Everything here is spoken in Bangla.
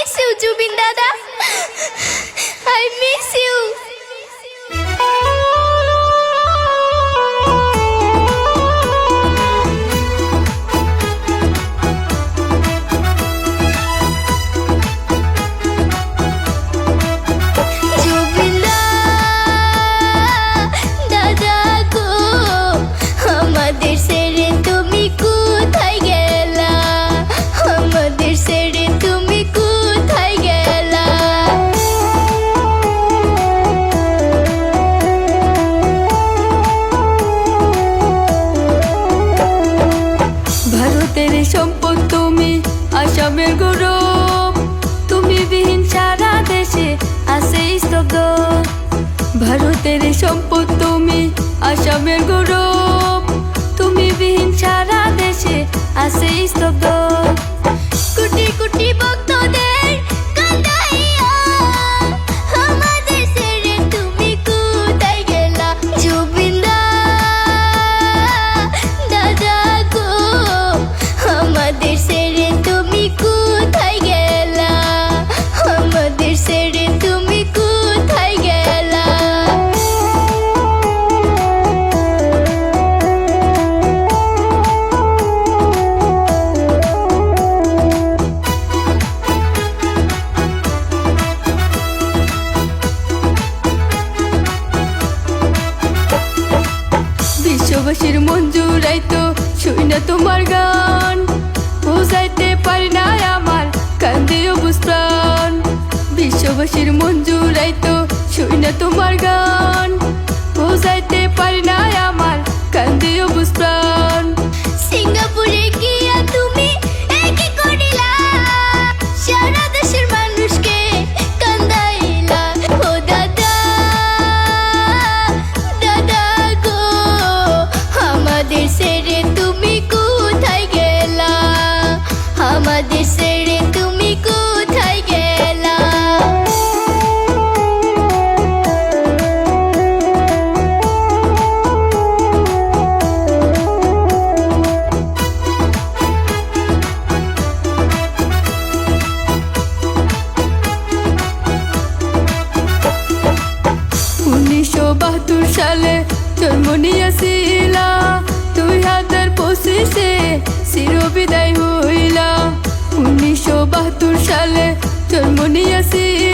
miss you, Jubin Dada. I miss you. আসামের গৌরব তুমি বিহীন সারা দেশে আছে স্তব্ধ। ভারতের সম্পদ তুমি, আসামের গৌরব তুমি বিহীন সারা মন জুড়াইতো শুই না তোমার গান। বুঝাইতে পারি না আমার কান্দে অবস্থান বিশ্ববাসীর মন জুড়াইতো শুই না তোমার গান। বাহাত্তর সালে জন্ম নিয়েছিলা দুই হাজার পঁচিশে চির বিদায় হইলা। উনিশশো বাহাত্তর সালে জন্ম নিয়েছিলা